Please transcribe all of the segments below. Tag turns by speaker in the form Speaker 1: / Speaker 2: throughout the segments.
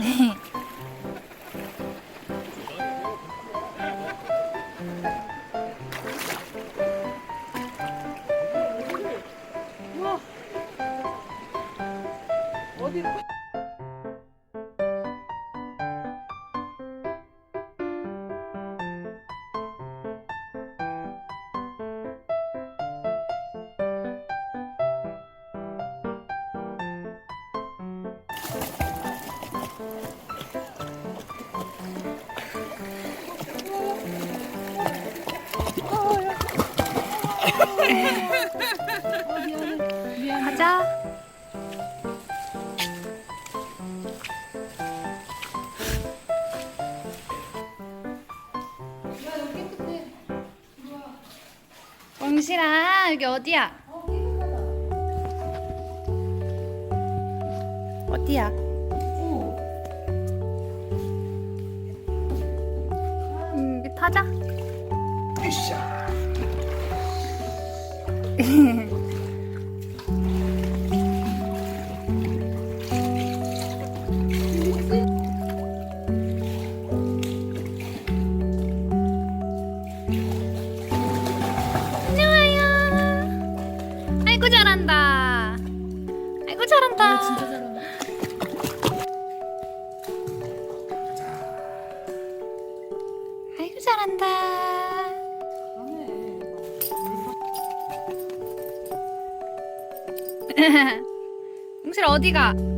Speaker 1: 네. 어디로? 가자. 멍실아 여기 어디야? 어디야? 음, 응, 우리 타자. 웅실 어디가?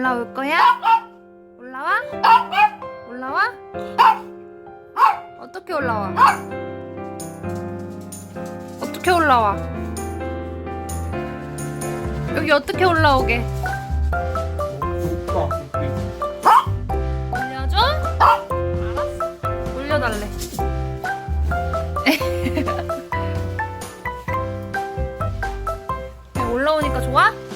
Speaker 1: 올라올 거야? 올라와? 올라와? 어떻게 올라와? 어떻게 올라와? 여기 어떻게 올라오게? 올려줘? 알았어. 올려달래. 올라오니까 좋아?